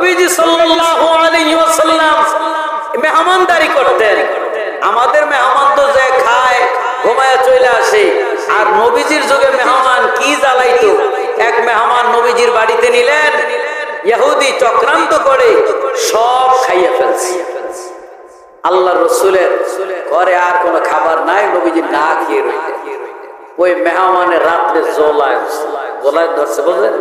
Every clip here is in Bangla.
নবীজি সাল্লাল্লাহু আলাইহি ওয়াসাল্লাম মেহমানদারি করতেন। আমাদের মেহমান তো যে খায়, ঘুমায় চলে আসে। আর নবীজির যুগে মেহমান কি জ্বালাইতো? এক মেহমান নবীজির বাড়িতে নিলেন, ইহুদি চক্রান্ত করে সব খাইয়ে ফেলছে। আল্লাহ রসুলের ঘরে আর কোনো খাবার নাই, নবীজি না খেয়ে রইলেন। ওই মেহমানের রাত্রে জলায় জলায় ধরছে, বুঝলেন?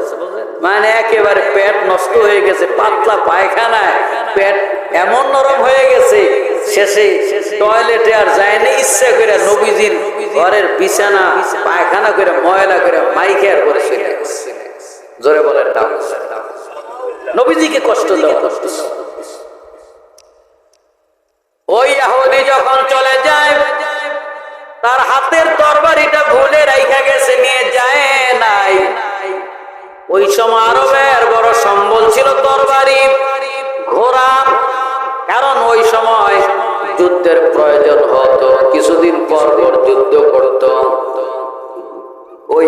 মানে একেবারে পেট নষ্ট হয়ে গেছে, পাতলা পায়খানায়। পেট এমন নরম হয়ে গেছে, শেষে টয়লেটে আর যায়নি, ইচ্ছা করে নবীজির ঘরের বিছানা, পায়খানা করে, ময়লা করে মাইকের করে শুনে জোরে বলেন নবীজিকে কষ্ট দেওয়া কষ্ট। ওই আহদি যখন চলে যায়, তার হাতের তরবারিটা ভুলে রাইখা গেছে, নিয়ে যায় নাই। ওই সময় আরবের বড় সম্বল ছিল তরবারি, ঘোড়া। কারণ ওই সময় যুদ্ধের প্রয়োজন হতো, কিছুদিন পর পর যুদ্ধ করত। ওই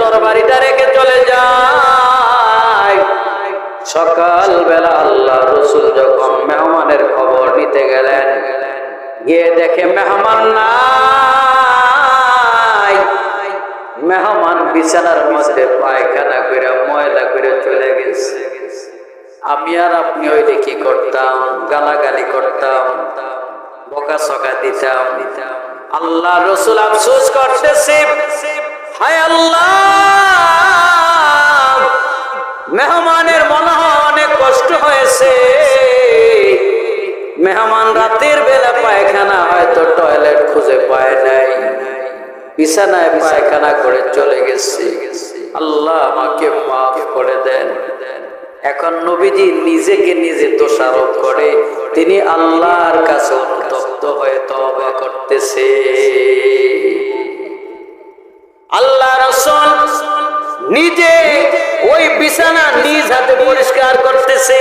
তরবারিটা রেখে চলে যায়। সকাল বেলা আল্লাহ রসুল যখন মেহমানের খবর নিতে গেলেন, গিয়ে দেখে মেহমান নাই। মেহমান বিছানার মধ্যে পায়খানা করে ময়লা করে চলে গেছে। আমি আর আপনি ওইটা কি করতাম? গালাগালি করতাম বকা সকা দিতাম। দিতাম আল্লাহ রসুল আফসোস করতেছে, হায় আল্লাহ, মেহমানের মনে অনেক কষ্ট হয়েছে। মেহমান রাতের বেলা পায়খানা হয়তো টয়লেট খুঁজে পায় নাই। বিছানায় পায়খানা করে চলে গেছে। আল্লাহ আমাকে মাফ করে দেন। এখন নবীজি নিজেকে নিজে দোষারোপ করে। তিনি আল্লাহর কাছে অনুতপ্ত হয়ে তবা করতেছে। আল্লাহ রসুল নিজে ওই বিছানা নিজ হাতে পরিষ্কার করতেছে।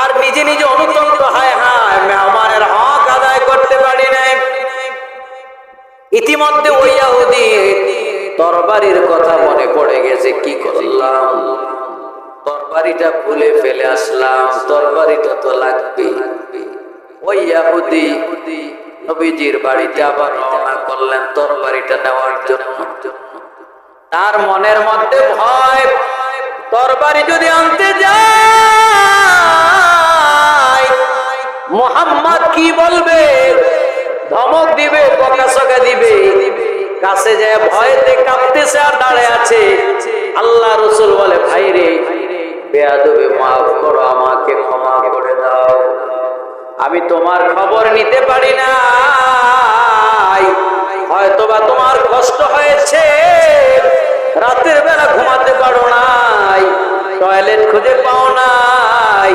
আর নিজে নিজে অনুতপ্ত, হায় হায়, মেহমানের ইতিমধ্যে ওই ইয়াহুদি তরবারির কথা মনে পড়ে গেছে, কি করলাম? তরবারিটা ভুলে ফেলে আসলাম তরবারিটা তো লাগবে ওই ইয়াহুদি নবীজির বাড়িতে আবার রওনা করলেন তরবারিটা নেওয়ার জন্য। তার মনের মধ্যে ভয় তরবারি যদি আনতে যায়, মোহাম্মদ কি বলবে? দিবে দিবে। কাছে যায় ভয়তে কাঁপতেছে আর দাঁড়ে আছে। আল্লাহ রসুল বলে, ভাই রে, বেয়াদবে মাফ করো, আমাকে ক্ষমা করে দাও। আমি তোমার খবর নিতে পারি না হয়তোবা তোমার কষ্ট হয়েছে। রাতের বেলা ঘুমাতে পারো নাই। টয়লেট খুঁজে পাও নাই।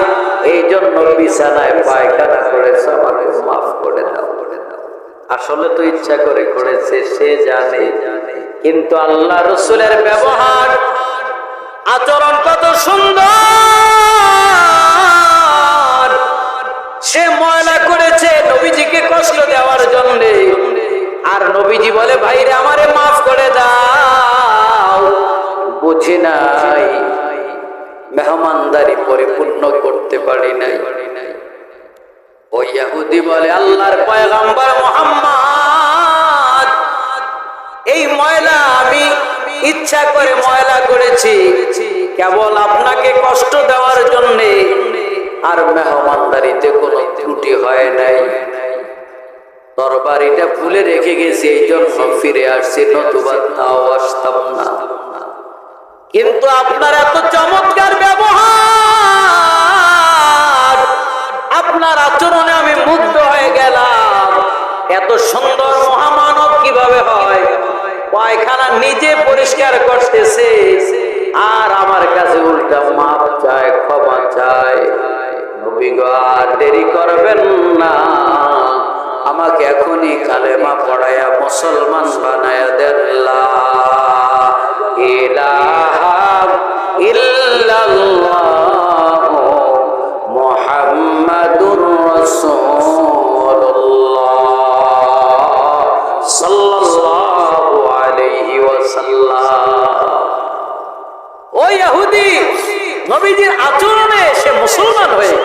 এই জন্য বিছানায় পায়খানা আসলে তো ইচ্ছা করে করেছে, সে জানে। কিন্তু আল্লাহ রসুলের ব্যবহার আচরণ কত সুন্দর। সে ময়লা করেছে নবীজিকে কষ্ট দেওয়ার জন্য। আর নবীজি বলে, ভাইরে, আমারে মাফ করে দাও। বুঝি নাই, মেহমানদারি পরিপূর্ণ করতে পারি নাই। ওই ইহুদি বলে, আল্লাহর পয়গাম্বর মোহাম্মদ, এই ময়লা আমি ইচ্ছা করে ময়লা করেছি। কেবল আপনাকে কষ্ট দেওয়ার জন্য আর মেহমানদারিতে কোনো ত্রুটি হয় নাই। তরবারিটা ভুলে রেখে গেছি, এই জন্য ফিরে আসছি, নতুবা তাও আসতাম না। কিন্তু আপনার এত চমৎকার ব্যবহার, আপনার আচরণে তারা নিজে পরিষ্কার করতেছে। আর আমার কাছে উল্টা মাপ চায়, ক্ষমা চায়। দেরি করবেন না। আমাকে এখনই কালেমা পড়ায়া মুসলমান বানায় দেন ইলাহা ইল্লাল্লাহ সাল্লাল্লাহু ওই ইহুদি নবীজির আচরণে সে মুসলমান হয়ে